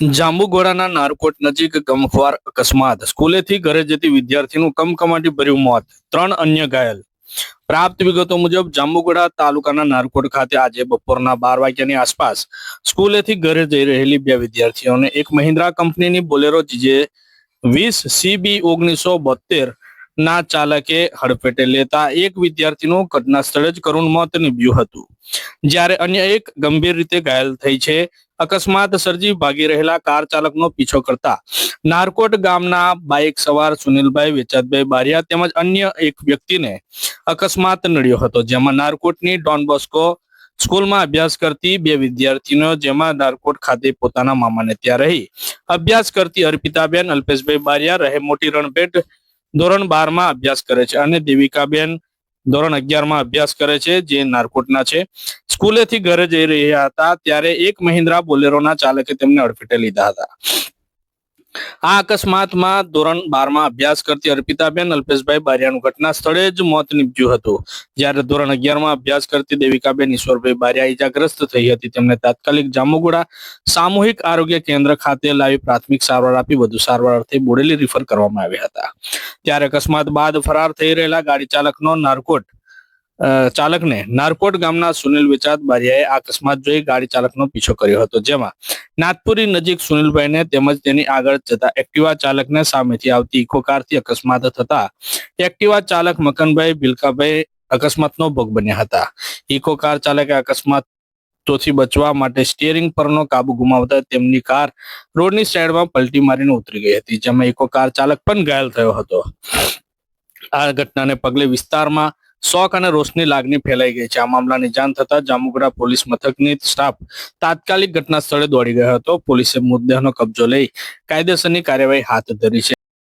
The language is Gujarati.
જાંબુઘોડાના નારકોટ નજીક ગમખ્વાર અકસ્માત. સ્કૂલેથી ઘરે જતી વિદ્યાર્થીનું કમકમાટી ભર્યું મોત. ત્રણ અન્ય ઘાયલ. પ્રાપ્ત વિગતો મુજબ જાંબુગોડા તાલુકાના નારકોટ ખાતે આજે બપોરના બાર વાગ્યાની આસપાસ સ્કૂલેથી ઘરે જઈ રહેલી બે વિદ્યાર્થીઓને એક મહિન્દ્રા કંપનીની બોલેરો જે વીસ સીબી ઓગણીસો બોતેર ના ચાલકે હડફેટે લેતા એક વિદ્યાર્થીનું ઘટના જ કરુણ મોત નીપજ્યું હતું. જ્યારે અન્ય એક ગંભીર રીતે ઘાયલ થઈ છે, અકસ્માત સર્જી ભાગી રહેલા કાર ચાલકનો પીછો કરતા નારકોટ ગામના બાઇક સવાર સુનિલભાઈ વેચાતભાઈ બારિયા તેમજ અન્ય એક વ્યક્તિને અકસ્માત નડ્યો હતો, જેમાં નારકોટની ડોન બોસ્કો સ્કૂલમાં અભ્યાસ કરતી બે વિદ્યાર્થીઓ જેમાં નારકોટ ખાતે પોતાના મામાને ત્યાં રહી. અભ્યાસ કરતી અર્પિતાબેન, અલ્પેશભાઈ બારિયા, રહે મોટી રણપેટ ધોરણ બારમાં અભ્યાસ કરે છે અને દેવિકાબેન ધોરણ અગિયારમાં અભ્યાસ કરે છે, જે નારકોટના છે. સ્કૂલેથી ઘરે જઈ રહ્યા હતા, ત્યારે એક મહિન્દ્રા બોલેરોના ચાલકે તેમને અડફેટે લીધા હતા. આ અકસ્માતમાં ધોરણ બારમાં અભ્યાસ કરતી અર્પિતાબેન અલ્પેશભાઈ બારિયાનું ઘટના સ્થળે જ મોત નીપજ્યું હતું. જ્યારે ધોરણ અગિયારમાં અભ્યાસ કરતી દેવિકાબેન ઈશ્વરભાઈ બારિયા ઈજાગ્રસ્ત થઈ હતી. તેમને તાત્કાલિક જામુગુડા સામૂહિક આરોગ્ય કેન્દ્ર ખાતે લાવી પ્રાથમિક સારવાર આપી. વધુ સારવાર અર્થે બોડેલી રિફર કરવામાં આવ્યા હતા. ત્યારે અકસ્માત બાદ ફરાર થઈ રહેલા ગાડી ચાલકનો નારકોટ ચાલકને નારકોટ ગામના સુનિલ વિચાત બારિયાએ અકસ્માત જોઈ ગાડી ચાલકનો પીછો કર્યો હતો. જેમાં નાથપુરી નજીક સુનિલભાઈને તેમજ તેની આગળ જતા એક્ટિવા ચાલકને સામેથી આવતી ઇકો કારથી અકસ્માત થતા એક્ટિવા ચાલક મકનભાઈ ભીલકાભાઈ અકસ્માતનો ભોગ બન્યા હતા. ઇકો કાર ચાલકે અકસ્માત તોથી બચવા માટે સ્ટીયરિંગ પરનો કાબુ ગુમાવતા તેમની કાર રોડની સાઈડમાં પલટી મારીને ઉતરી ગઈ હતી, જેમાં ઇકો કાર ચાલક પણ ઘાયલ થયો હતો. આ ઘટનાને પગલે વિસ્તારમાં શોક અને રોષની લાગણી ફેલાઈ ગઈ છે. આ મામલાની જાણ થતા જામુગડા પોલીસ મથકની સ્ટાફ તાત્કાલિક ઘટના સ્થળે દોડી ગયો હતો. પોલીસે મૃતદેહનો કબજો લઈ કાયદેસરની કાર્યવાહી હાથ ધરી છે.